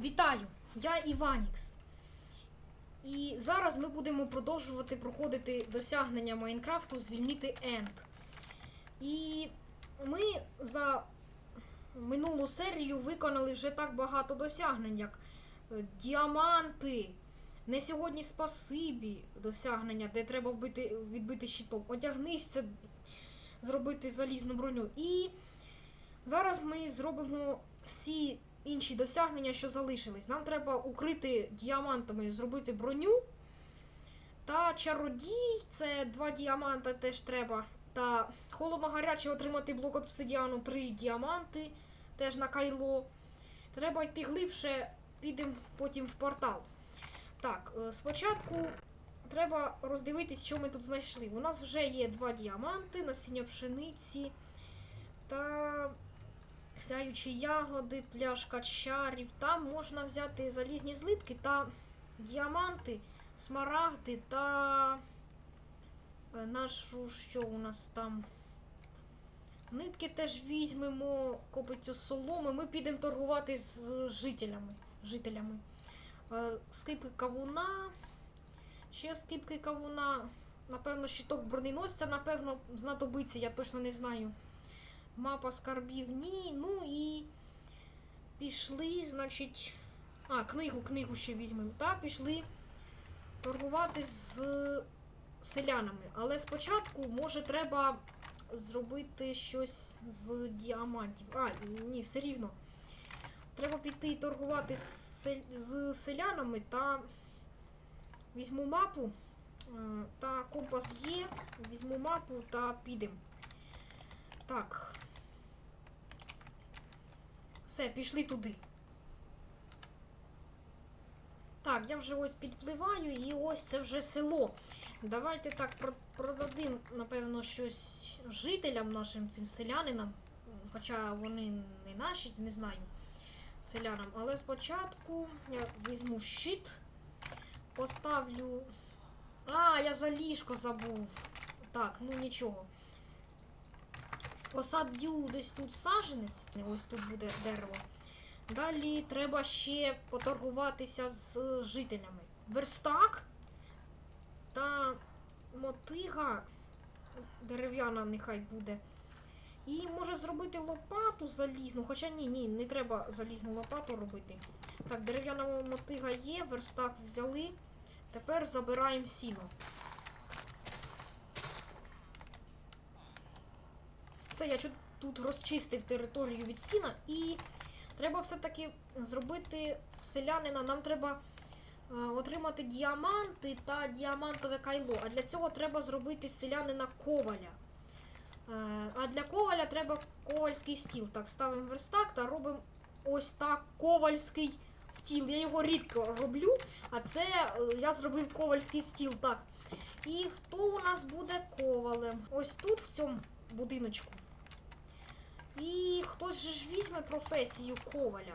Вітаю! Я Іванікс. І зараз ми будемо продовжувати проходити досягнення Майнкрафту звільнити Енд. І ми за минулу серію виконали вже так багато досягнень, як е, діаманти. Не сьогодні спасибі досягнення, де треба вбити, відбити щитом. Одягнись це зробити залізну броню. І зараз ми зробимо всі інші досягнення, що залишились. Нам треба укрити діамантами, зробити броню. Та чародій, це два діаманта теж треба. Та холодно-гаряче отримати блок обсидіану, три діаманти, теж на кайло. Треба йти глибше, підемо потім в портал. Так, е, спочатку треба роздивитись, що ми тут знайшли. У нас вже є два діаманти, насіння пшениці та сяючі ягоди, пляшка чарів. Там можна взяти залізні злитки та діаманти, смарагди та е, нашу, що у нас там. Нитки теж візьмемо, копицю соломи. Ми підемо торгувати з жителями. жителями. Е, Скипки кавуна. Ще скипки кавуна. Напевно, щиток броненосця, напевно, знадобиться, я точно не знаю. Мапа скарбів ні. Ну і пішли, значить. А, книгу, книгу ще візьмемо. Та пішли торгувати з селянами. Але спочатку, може, треба зробити щось з діамантів. А, ні, все рівно. Треба піти торгувати з, з селянами та візьму мапу. е, Та компас є. Візьму мапу та підемо. Так. Все, пішли туди. Так, я вже ось підпливаю, і ось це вже село. Давайте так про- продадим, напевно, щось жителям нашим цим селянинам. Хоча вони не наші, не знаю, селянам. Але спочатку я візьму щит, поставлю. А, я за ліжко забув. Так, ну нічого. Посадю десь тут саженець, ось тут буде дерево. Далі треба ще поторгуватися з жителями. Верстак та мотига дерев'яна нехай буде. І може зробити лопату залізну. Хоча ні, ні, не треба залізну лопату робити. Так, дерев'яна мотига є, верстак взяли. Тепер забираємо сіно. Все, я тут розчистив територію від сіна і треба все-таки зробити селянина. Нам треба е, отримати діаманти та діамантове кайло. А для цього треба зробити селянина коваля. Е, а для коваля треба ковальський стіл. Так, ставимо верстак та робимо ось так ковальський стіл. Я його рідко роблю, а це е, я зробив ковальський стіл. Так. І хто у нас буде ковалем? Ось тут, в цьому будиночку. І хтось же ж візьме професію коваля.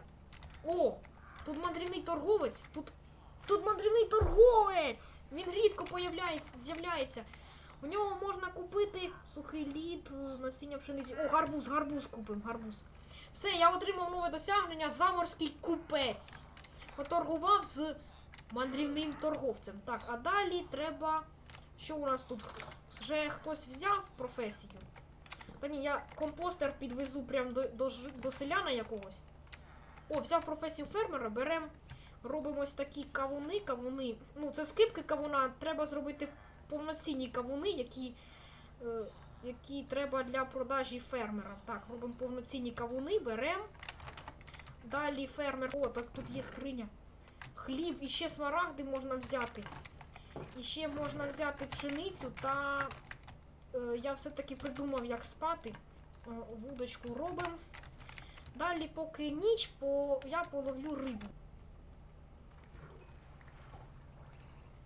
О! Тут мандрівний торговець. Тут, тут мандрівний торговець! Він рідко з'являється. У нього можна купити сухий лід, насіння пшениці. О, гарбуз, гарбуз купимо, гарбуз. Все, я отримав нове досягнення заморський купець. Поторгував з мандрівним торговцем. Так, а далі треба. Що у нас тут? Вже хтось взяв професію? Та ні, я компостер підвезу прямо до, до, до селяна якогось. О, взяв професію фермера, беремо, робимо ось такі кавуни, кавуни. Ну, це скипки кавуна, треба зробити повноцінні кавуни, які, е, які треба для продажі фермера. Так, робимо повноцінні кавуни, беремо. Далі фермер. О, так тут є скриня. Хліб, і ще смарагди можна взяти. І ще можна взяти пшеницю та я все-таки придумав, як спати. Е, Вудочку робимо. Далі, поки ніч, по... я половлю рибу.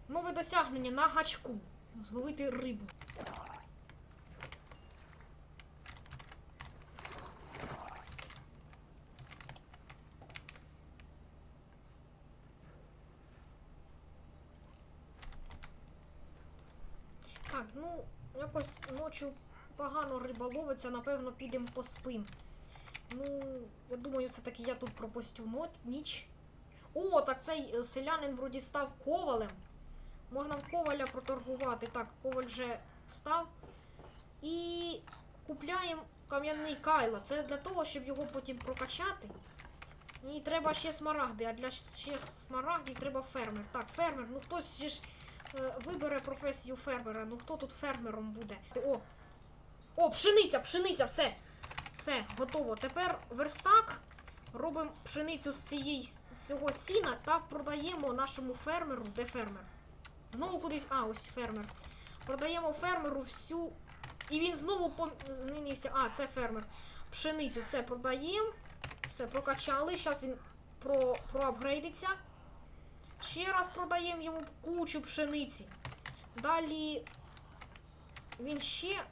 Нове досягнення на гачку. Зловити рибу. Так, ну, якось ночі погано риба ловиться, напевно, підемо поспим. Ну, я думаю, все-таки я тут пропустю ніч. О, так цей е, селянин вроді став ковалем. Можна в коваля проторгувати. Так, коваль вже встав. І купляємо кам'яний кайло. Це для того, щоб його потім прокачати. І треба ще смарагди, а для ще смарагдів треба фермер. Так, фермер, ну хтось ще ж вибере професію фермера. Ну хто тут фермером буде? О! О, пшениця, пшениця, все. Все, готово. Тепер верстак. Робимо пшеницю з цієї з цього сіна та продаємо нашому фермеру. Де фермер? Знову кудись. А, ось фермер. Продаємо фермеру всю. І він знову змінився. А, це фермер. Пшеницю все продаємо. Все, прокачали. Зараз він про, проапгрейдиться. Ще раз продаємо йому кучу пшениці. Далі він ще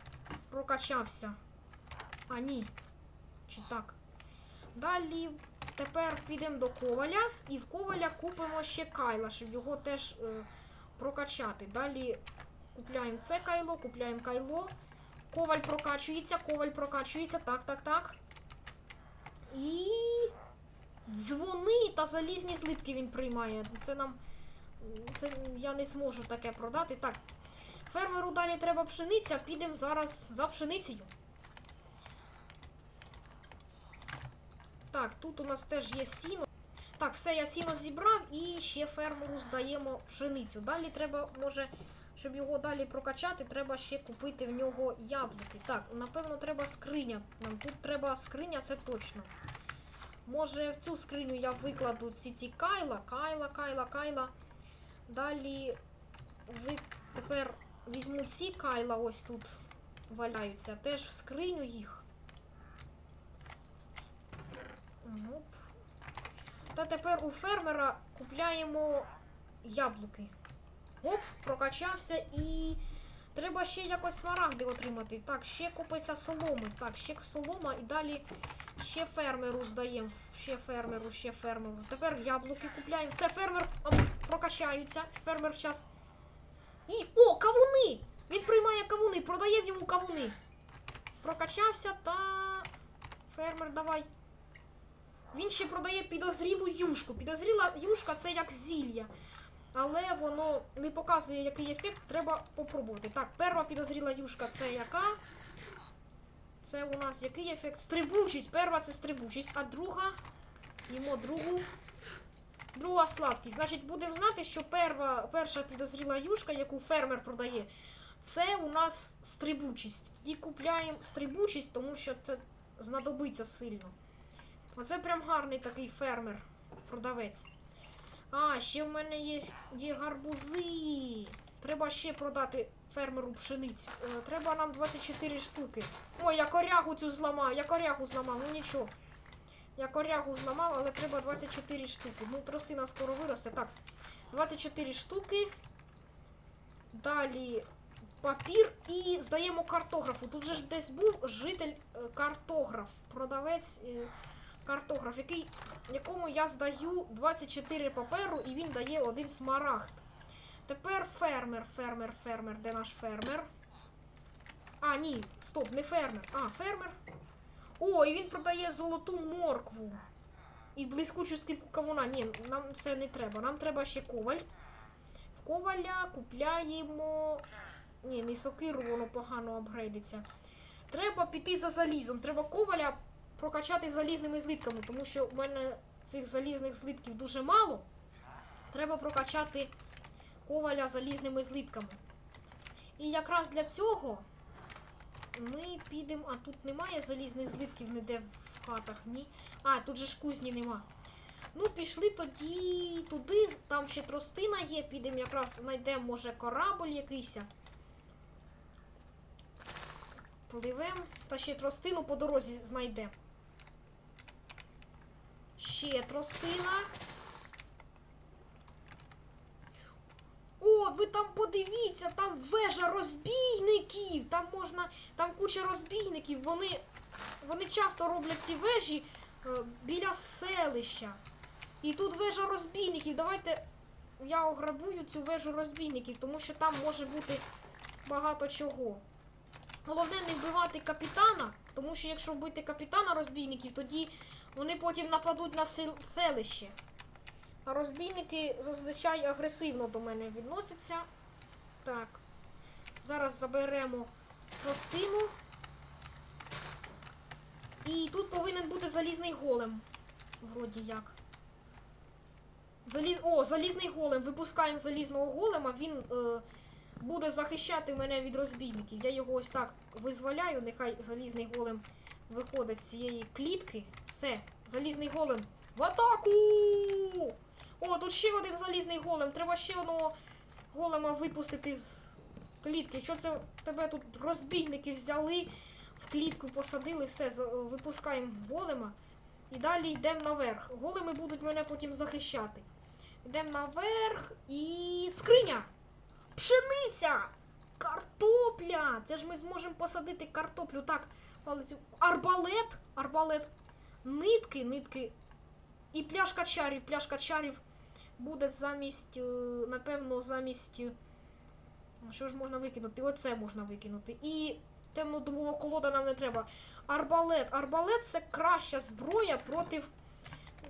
прокачався. А, ні. Чи так? Далі тепер підемо до коваля і в коваля купимо ще кайла, щоб його теж е, прокачати. Далі купляємо це кайло, купляємо кайло. Коваль прокачується, коваль прокачується. Так, так, так. І та залізні злитки він приймає. Це нам. Це я не зможу таке продати. Так. Фермеру далі треба пшениця, підемо зараз за пшеницею. Так, тут у нас теж є сіно. Так, все, я сіно зібрав і ще фермеру здаємо пшеницю. Далі треба, може, щоб його далі прокачати, треба ще купити в нього яблуки. Так, напевно, треба скриня. Нам тут треба скриня, це точно. Може, в цю скриню я викладу ці ці кайла, кайла, кайла, кайла. Далі ви тепер візьму ці кайла, ось тут валяються. Теж в скриню їх. Оп. Та тепер у фермера купляємо яблуки. Оп, прокачався і треба ще якось смарагди отримати. Так, ще купиться соломи. Так, ще солома і далі ще фермеру здаємо. Ще фермеру, ще фермеру. Тепер яблуки купляємо. Все, фермер прокачаються. Фермер зараз. І. О, кавуни! Він приймає кавуни, продаємо йому кавуни. Прокачався та. Фермер, давай. Він ще продає підозрілу юшку. Підозріла юшка це як зілля. Але воно не показує, який ефект, треба попробувати. Так, перша підозріла юшка це яка? Це у нас який ефект? Стрибучість. Перша це стрибучість, а друга. Їмо другу. Друга слабкість. Значить, будемо знати, що перша, перша підозріла юшка, яку фермер продає, це у нас стрибучість. Тоді купляємо стрибучість, тому що це знадобиться сильно. Оце прям гарний такий фермер, продавець. А, ще в мене є, є гарбузи. Треба ще продати фермеру пшеницю. Е, треба нам 24 штуки. Ой, я корягу цю зламав, я корягу зламав, ну нічого. Я корягу зламав, але треба 24 штуки. Ну, тростина скоро виросте. Так, 24 штуки. Далі папір і здаємо картографу. Тут же ж десь був житель е, картограф, продавець. Картограф, який, якому я здаю 24 паперу і він дає один смарагд. Тепер фермер, фермер, фермер. Де наш фермер? А, ні, стоп, не фермер. А, фермер. О, і він продає золоту моркву. І блискучу скріпку кавуна. Ні, нам це не треба. Нам треба ще коваль. В коваля купляємо. Ні, не сокиру, воно погано апгрейдиться. Треба піти за залізом. Треба коваля прокачати залізними злитками, тому що у мене цих залізних злитків дуже мало. Треба прокачати коваля залізними злитками. І якраз для цього ми підемо. А тут немає залізних злитків ніде в хатах, ні. А, тут же ж кузні нема. Ну, пішли тоді туди, там ще тростина є, підемо якраз знайдемо, може, корабль якийсь. Пливемо. Та ще тростину по дорозі знайдемо. Ще тростина. О, ви там подивіться, там вежа розбійників. Там можна, там куча розбійників. Вони, вони часто роблять ці вежі е, біля селища. І тут вежа розбійників. Давайте я ограбую цю вежу розбійників, тому що там може бути багато чого. Головне не вбивати капітана, тому що якщо вбити капітана розбійників, тоді вони потім нападуть на сел- селище. А розбійники зазвичай агресивно до мене відносяться. Так. Зараз заберемо тростину. І тут повинен бути залізний голем. Вроді як. Заліз... О, залізний голем. Випускаємо залізного голема. Він е, буде захищати мене від розбійників. Я його ось так визволяю. Нехай залізний голем виходить з цієї клітки. Все, залізний голем. В атаку! О, тут ще один залізний голем. Треба ще одного голема випустити з клітки. Що це тебе тут розбійники взяли, в клітку посадили, все, випускаємо голема. І далі йдемо наверх. Големи будуть мене потім захищати. Йдемо наверх і. скриня! Пшениця! Картопля! Це ж ми зможемо посадити картоплю. Так. Арбалет! Арбалет. Нитки, нитки. І пляшка чарів. Пляшка чарів буде замість, е, напевно, замість. е, Що ж можна викинути? Оце можна викинути. І темнодумова колода нам не треба. Арбалет. Арбалет це краща зброя проти,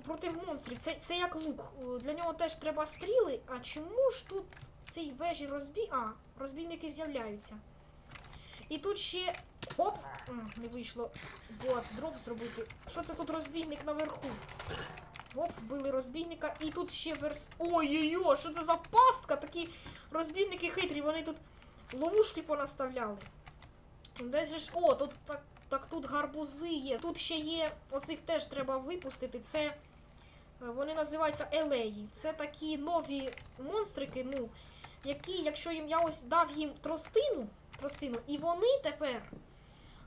проти монстрів. Це, це як лук. Е, Для нього теж треба стріли. А чому ж тут цій вежі розбій. А, розбійники з'являються. І тут ще. Оп! Не вийшло. Бот, дроп зробити. Що це тут розбійник наверху? Оп, вбили розбійника. І тут ще верс. Ой-ой-ой, що це за пастка? Такі розбійники хитрі, вони тут ловушки понаставляли. Десь же ж. О, тут так, так тут гарбузи є. Тут ще є. Оцих теж треба випустити. Це. е, Вони називаються елеї. Це такі нові монстрики, ну, які, якщо їм я ось дав їм тростину, тростину, і вони тепер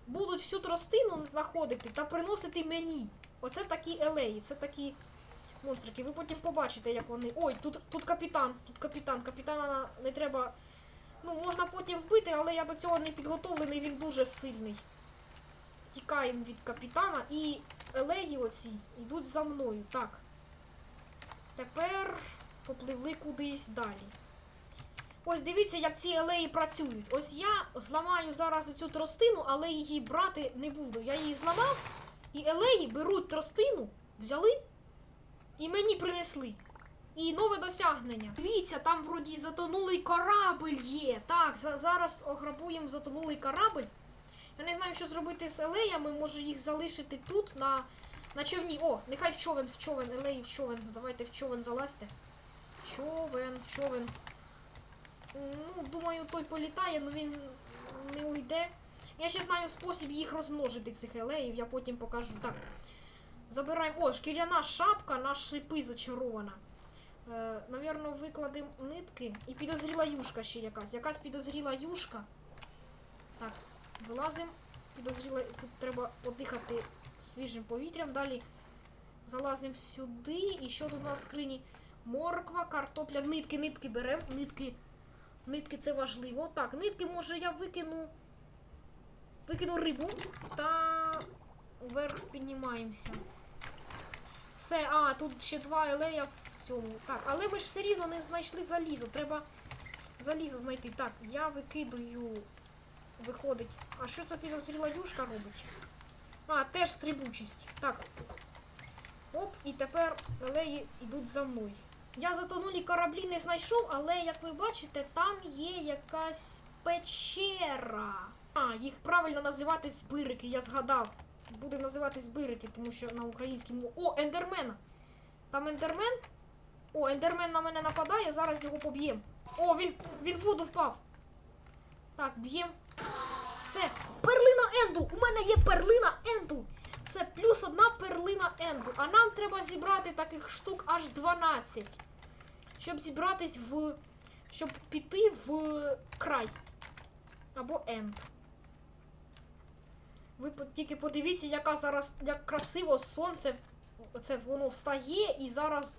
будуть всю тростину знаходити та приносити мені. Оце такі елеї, це такі монстрики. Ви потім побачите, як вони. Ой, тут, тут капітан, тут капітан. Капітана не треба. Ну, можна потім вбити, але я до цього не підготовлений, він дуже сильний. Тікаємо від капітана і елеї оці йдуть за мною. Так. Тепер попливли кудись далі. Ось дивіться, як ці елеї працюють. Ось я зламаю зараз цю тростину, але її брати не буду. Я її зламав, і елеї беруть тростину, взяли і мені принесли. І нове досягнення. Дивіться, там вроді затонулий корабль є. Так, за- зараз ограбуємо затонулий корабль. Я не знаю, що зробити з елеями, може їх залишити тут на, на човні. О, нехай в човен, в човен, елеї в човен. Давайте в човен залазьте. Човен, в човен. Ну, думаю, той політає, але він не уйде. Я ще знаю спосіб їх розмножити, цих елеїв, я потім покажу. Так. Забираємо. О, шкіряна шапка на шипи зачарована. Е, навірно, викладемо нитки. І підозріла юшка ще якась. Якась підозріла юшка. Так, вилазимо. Підозріла. Тут треба подихати свіжим повітрям. Далі залазимо сюди. І що тут у нас в скрині? Морква, картопля, нитки, нитки беремо. Нитки. Нитки це важливо. Так, нитки, може, я викину. Викину рибу та вверх піднімаємося. Все, а, тут ще два елея в цьому. Так, але ми ж все рівно не знайшли залізо. Треба залізо знайти. Так, я викидаю. Виходить. А що це підозріла юшка робить? А, теж стрибучість. Так. Оп, і тепер елеї йдуть за мною. Я затонулі кораблі не знайшов, але як ви бачите, там є якась печера. А, їх правильно називати збирики, я згадав. Буде називати збирики, тому що на українській мові. О, ендермена! Там ендермен? О, ендермен на мене нападає, зараз його поб'єм. О, він, він в воду впав. Так, б'єм. Все, перлина енду! У мене є перлина енду! Все, плюс одна перлина енду. А нам треба зібрати таких штук аж 12. Щоб зібратись в. Щоб піти в край. Або енд. Ви тільки подивіться, яка зараз як красиво сонце. Це воно встає і зараз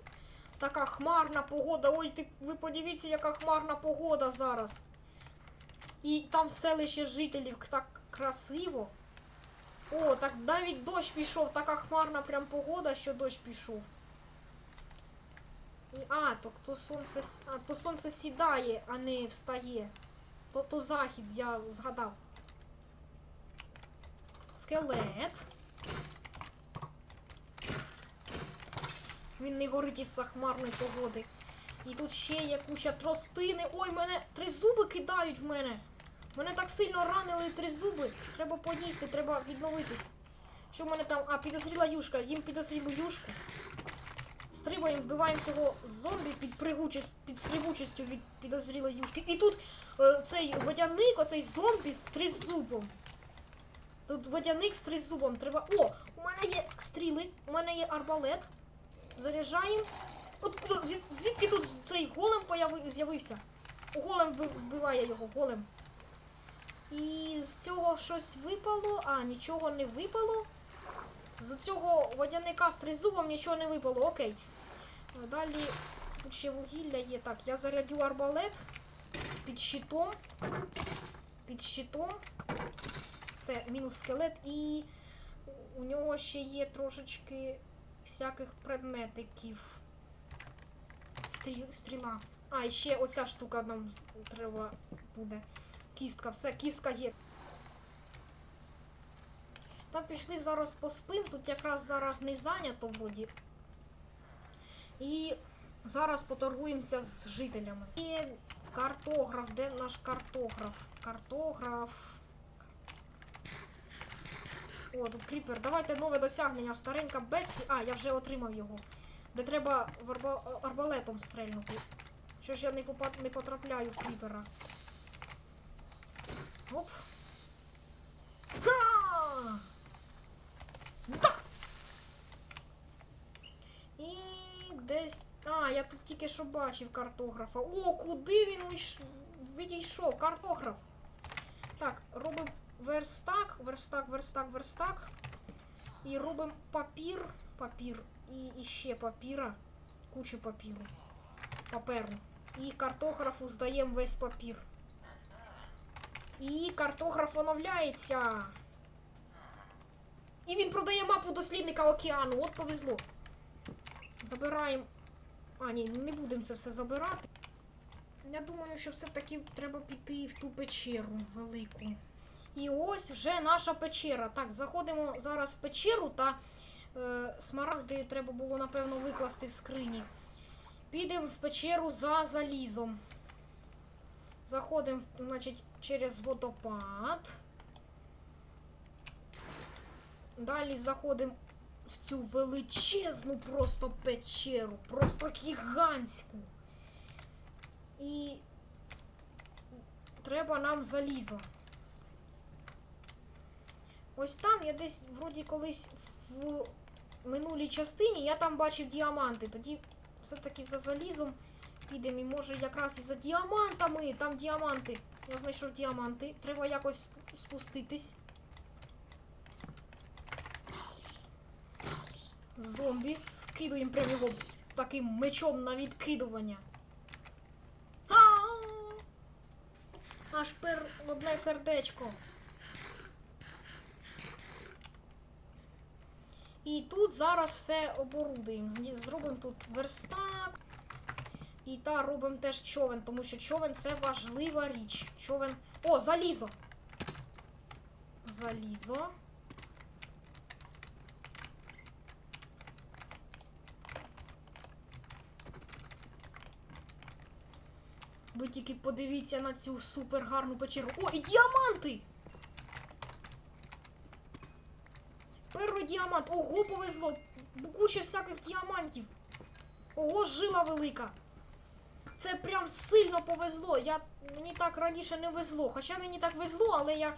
така хмарна погода. Ой, ти, ви подивіться, яка хмарна погода зараз. І там селище жителів так красиво. О, так навіть дощ пішов, така хмарна прям погода, що дощ пішов. І, а, то, то сонце, а, то сонце сідає, а не встає. То, то захід, я згадав. Скелет. Він не горить із захмарної погоди. І тут ще є куча тростини. Ой, мене три зуби кидають в мене. Мене так сильно ранили три зуби. Треба поїсти, треба відновитись. Що в мене там? А, підозріла юшка. Їм підозрілу юшку. Стрибаємо, вбиваємо цього зомбі під пригучість, під стрибучістю від підозрілої юшки. І тут е, цей водяник, оцей зомбі з тризубом. Тут водяник з тризубом. Треба. О! У мене є стріли, у мене є арбалет. Заряджаємо. От куди- звідки тут цей голем з'явився? Голем вбиває його, голем. І з цього щось випало, а нічого не випало. З цього водяника з тризубом нічого не випало, окей. Далі ще вугілля є. Так, я зарядю арбалет під щитом. Під щитом. Все, мінус скелет. І у нього ще є трошечки всяких предметиків. Стрі... Стріла. А, і ще оця штука нам треба буде. Кістка, все, кістка є. Там пішли зараз поспим, тут якраз зараз не зайнято вроді. І зараз поторгуємося з жителями. І картограф, де наш картограф? Картограф. О, тут кріпер. Давайте нове досягнення. Старенька Бетсі. А, я вже отримав його. Де треба арбалетом стрельнути. Що ж я не, потрапляю в кріпера. Оп. Ха! Да! І десь. А, я тут тільки що бачив картографа. О, куди він уйш... відійшов? Картограф. Так, робимо верстак, верстак, верстак, верстак. І робимо папір. Папір. І, і ще папіра. Кучу папіру. Паперу. І картографу здаємо весь папір. І картограф оновляється. І він продає мапу дослідника океану. От повезло. Забираємо. А, ні, не будемо це все забирати. Я думаю, що все-таки треба піти в ту печеру велику. І ось вже наша печера. Так, заходимо зараз в печеру та е, смарагди треба було, напевно, викласти в скрині. Підемо в печеру за залізом. Заходимо, значить, через водопад. Далі заходимо в цю величезну просто печеру, просто гігантську. І треба нам залізо. Ось там я десь вроді колись в минулій частині я там бачив діаманти. Тоді все-таки за залізом підемо і може якраз за діамантами. Там діаманти. Я знайшов діаманти. Треба якось спуститись. Зомбі. Скидуємо прямо його таким мечом на відкидування. Аж пер одне сердечко. І тут зараз все оборудуємо. Зробимо тут верстак. І та робимо теж човен, тому що човен це важлива річ. Човен. О, залізо! Залізо. Ви тільки подивіться на цю супер гарну печеру. О, і діаманти! Перший діамант. Ого, повезло. Куча всяких діамантів. Ого, жила велика. Це прям сильно повезло. Я, мені так раніше не везло. Хоча мені так везло, але я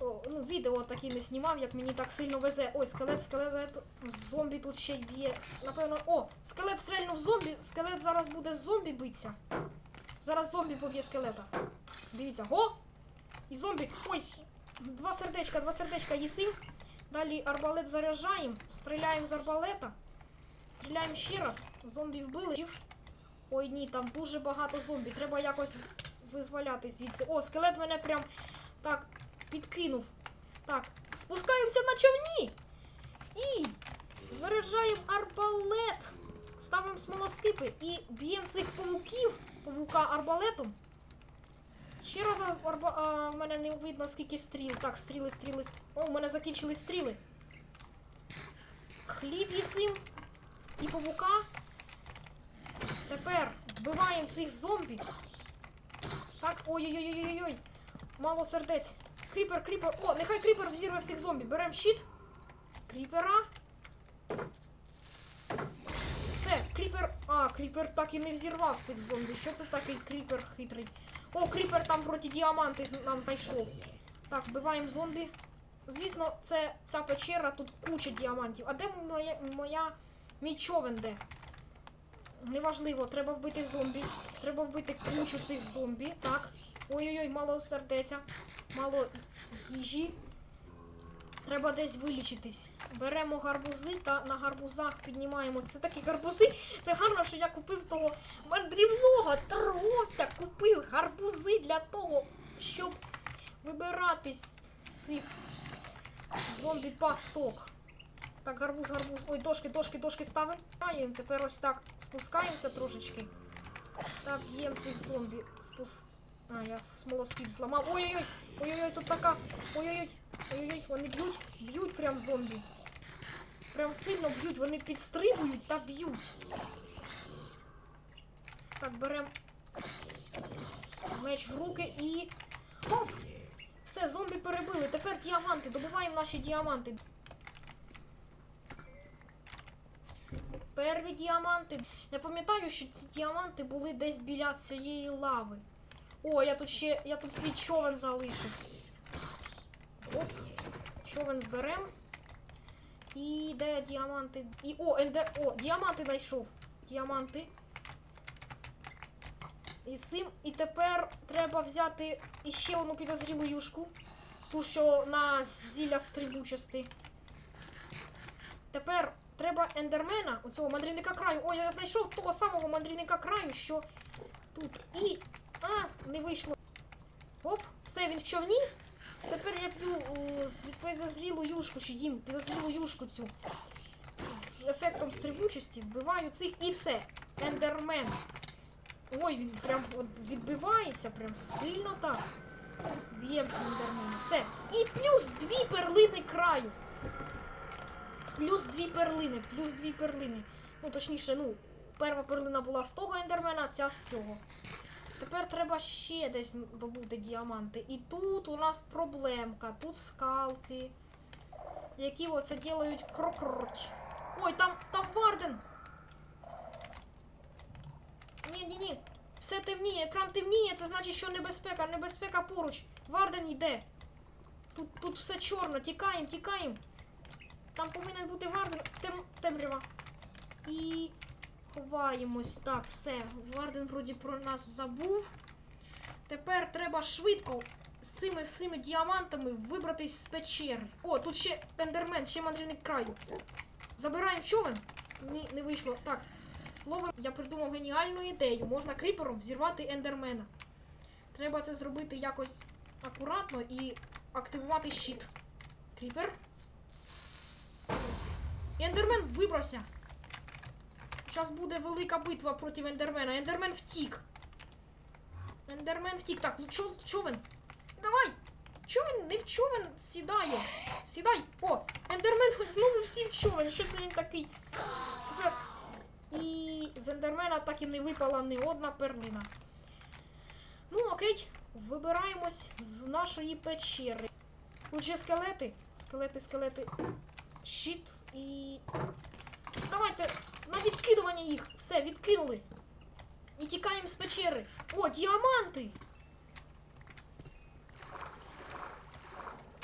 о, ну, відео такі не знімав, як мені так сильно везе. Ой, скелет, скелет, зомбі тут ще б'є. Напевно, о, скелет стрельнув зомбі. Скелет зараз буде з зомбі битися. Зараз зомбі поб'є скелета. Дивіться, го! І зомбі. Ой! Два сердечка, два сердечка їсим. Далі арбалет заряджаємо, стріляємо з арбалета. Стріляємо ще раз. Зомбі вбили. Ой, ні, там дуже багато зомбі. Треба якось визволяти звідси. О, скелет мене прям так підкинув. Так, спускаємося на човні. І заряджаємо арбалет. Ставимо смолоскипи і б'ємо цих павуків. Павука арбалетом. Ще раз арба... а, в мене не видно скільки стріл. Так, стріли, стріли. О, у мене закінчились стріли. Хліб їсим. і павука. Тепер вбиваємо цих зомбі. Так, ой-ой-ой-ой-ой. Мало сердець. Кріпер, кріпер. О, нехай кріпер взірве всіх зомбі. Беремо щит. Кріпера. Все, кріпер. А, кріпер так і не взірвав всіх зомбі. Що це такий кріпер хитрий? О, кріпер там проти діаманти нам знайшов. Так, вбиваємо зомбі. Звісно, це ця печера, тут куча діамантів. А де моя, моя мій човен де? Неважливо, треба вбити зомбі. Треба вбити кучу цих зомбі. Так. Ой-ой-ой, мало сердеця, мало їжі. Треба десь вилічитись. Беремо гарбузи та на гарбузах піднімаємося. Це такі гарбузи. Це гарно, що я купив того мандрівного торговця. Купив гарбузи для того, щоб вибирати з цих зомбі-пасток. Так, гарбуз, гарбуз. Ой, дошки, дошки, дошки ставимо. Тепер ось так спускаємося трошечки. Так, б'ємо цих зомбі. Спус... А, я смолоскип зламав. Ой-ой-ой! Ой-ой-ой, тут така. Ой-ой-ой. Ой-ой-ой, вони б'ють, б'ють прям зомбі. Прям сильно б'ють, вони підстрибують та б'ють. Так, беремо меч в руки і. Оп! Все, зомбі перебили. Тепер діаманти. Добуваємо наші діаманти. Перві діаманти. Я пам'ятаю, що ці діаманти були десь біля цієї лави. О, я тут ще. Я тут свій човен залишив. Оп. Човен берем. І де діаманти? І. О, ендер. О, діаманти знайшов. Діаманти. І сим. І тепер треба взяти іще одну підозрілу юшку. Ту, що на зілля стрибучості. Тепер треба ендермена, оцього мандрівника краю. Ой, я знайшов того самого мандрівника краю, що тут. І. А, не вийшло. Оп, все, він в човні. Тепер я п'ю о, підозрілу юшку, чи їм підозрілу юшку цю. З ефектом стрибучості вбиваю цих і все. Ендермен. Ой, він прям от відбивається, прям сильно так. Б'є ендермен. Все. І плюс дві перлини краю. Плюс дві перлини, плюс дві перлини. Ну, точніше, ну, перша перлина була з того ендермена, ця з цього. Тепер треба ще десь добути діаманти. І тут у нас проблемка. Тут скалки. Які оце ділають крокроч. Ой, там, там Варден! Ні, ні, ні. Все темніє, екран темніє, це значить, що небезпека, небезпека поруч. Варден йде. Тут, тут все чорно, тікаємо, тікаємо. Там повинен бути Варден. Тем, темрява. І ховаємось. Так, все. Варден вроді про нас забув. Тепер треба швидко з цими всіми діамантами вибратись з печери. О, тут ще ендермен, ще мандрівник краю. Забираємо човен. Ні, не вийшло. Так. Ловим. Я придумав геніальну ідею. Можна кріпером взірвати ендермена. Треба це зробити якось акуратно і активувати щит. Кріпер. Ендермен вибрався. Зараз буде велика битва проти Ендермена. Ендермен втік. Ендермен втік. Так, ну чо, човен? Давай! Човен не в човен сідає. Сідай! О! Ендермен знову всі в човен. Що це він такий? Тепер. І з Ендермена так і не випала ні одна перлина. Ну, окей, вибираємось з нашої печери. Тут скелети. Скелети, скелети. Щит і. Давайте на відкидування їх. Все, відкинули. І тікаємо з печери. О, діаманти!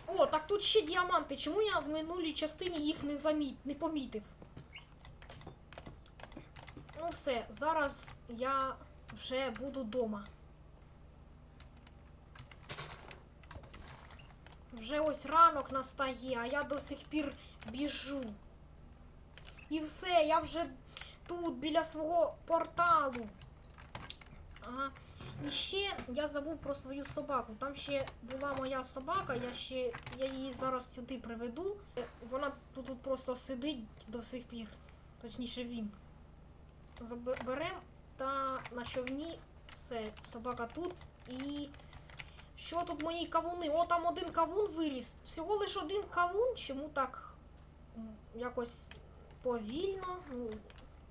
О, так тут ще діаманти. Чому я в минулій частині їх не заміт, не помітив? Ну все, зараз я вже буду вдома. Вже ось ранок настає, а я до сих пір біжу. І все, я вже тут, біля свого порталу. Ага. І ще я забув про свою собаку. Там ще була моя собака, я ще я її зараз сюди приведу. Вона тут, тут просто сидить до сих пір. Точніше він. Заберемо та на човні все, собака тут. І що тут мої кавуни? О, там один кавун виріс. Всього лише один кавун. Чому так якось повільно? Ну,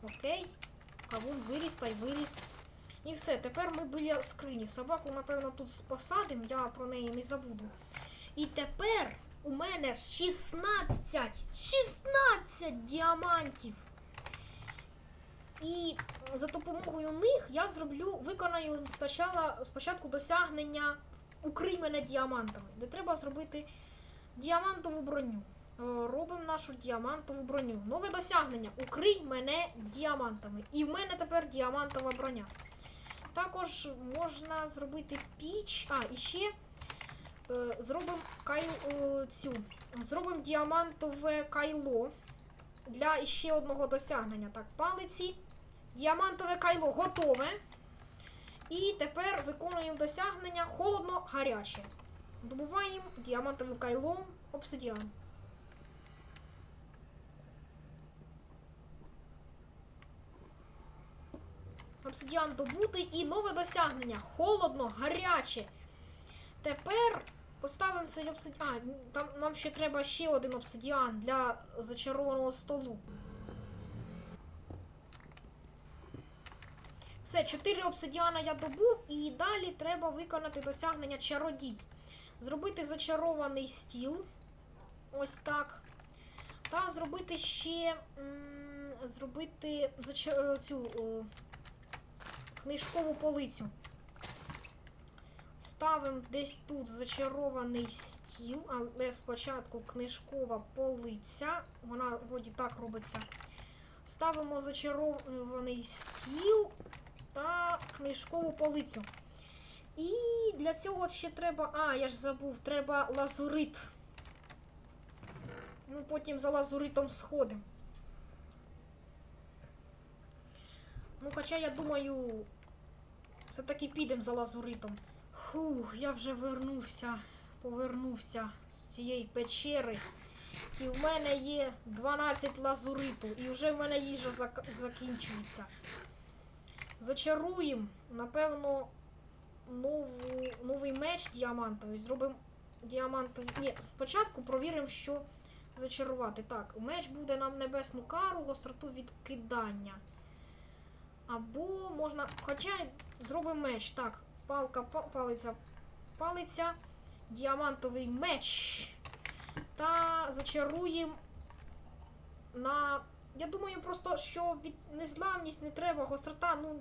Окей. Кавун виріс та й виріс. І все, тепер ми біля скрині. Собаку, напевно, тут посадимо, я про неї не забуду. І тепер у мене 16! 16 діамантів! І за допомогою них я зроблю, виконаю спочатку, спочатку досягнення укрий мене діамантами, де треба зробити діамантову броню. Е, Робимо нашу діамантову броню. Нове досягнення. Укрий мене діамантами. І в мене тепер діамантова броня. Також можна зробити піч. А, і ще е, зробимо кай, е, цю. Зробимо діамантове кайло для ще одного досягнення. Так, палиці. Діамантове кайло готове. І тепер виконуємо досягнення холодно-гаряче. Добуваємо діамантовим кайлом обсидіан. Обсидіан добутий і нове досягнення. Холодно, гаряче. Тепер поставимо цей обсидіан. А, там нам ще треба ще один обсидіан для зачарованого столу. Все, 4 обсидіана я добув, і далі треба виконати досягнення чародій. Зробити зачарований стіл. Ось так. Та зробити ще. зробити е, цю о, книжкову полицю. Ставимо десь тут зачарований стіл, але спочатку книжкова полиця. Вона вроді так робиться. Ставимо зачарований стіл та книжкову полицю. І для цього ще треба. А, я ж забув, треба лазурит. Ну, потім за лазуритом сходимо. Ну, хоча я думаю, все-таки підемо за лазуритом. Фух, я вже вернувся, повернувся з цієї печери. І в мене є 12 лазуриту, і вже в мене їжа зак- закінчується. Зачаруємо, напевно, нову, новий меч діамантовий. Зробимо діамантовий. Ні, спочатку провіримо, що зачарувати. Так, меч буде нам небесну кару, гостроту відкидання. Або можна. Хоча зробимо меч. Так, палка, палиця, палиця, діамантовий меч. Та зачаруємо на. Я думаю, просто що від незламність не треба, гострота, ну.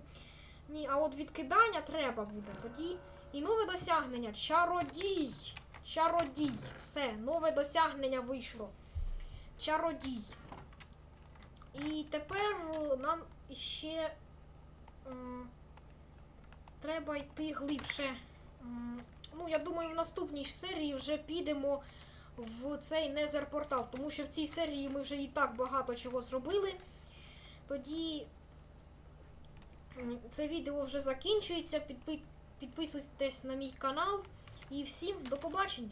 Ні, а от відкидання треба буде. Тоді. І нове досягнення. Чародій. Чародій. Все, нове досягнення вийшло. Чародій. І тепер е, нам ще м, треба йти глибше. М, ну, я думаю, в наступній серії вже підемо в цей Незер портал, тому що в цій серії ми вже і так багато чого зробили. Тоді це відео вже закінчується. Підпи- Підписуйтесь на мій канал. І всім до побачення!